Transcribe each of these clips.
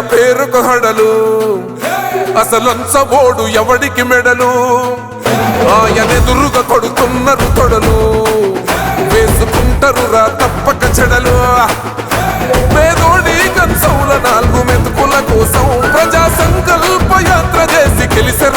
పేరుకు హడలు. అసలంచబోడు ఎవడికి మెడలు? ఆయనెదురుగా కొడుతున్నారు తొడలు వేసుకుంటారు రా తప్పక చెడలు. పేదోడి కంచౌల నాలుగు మెతుకుల కోసం ప్రజా సంకల్ప యాత్ర చేసి గెలిసెర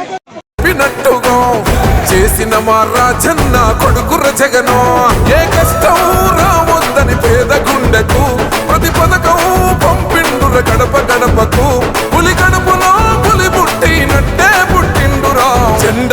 చెప్పినట్టుగా చేసిన మా రాజన్న కొడుకుర జగను ఏ కష్టం రావద్దని పేద గుండెకు ప్రతి పథకం పంపిండుర గడప గడపకు.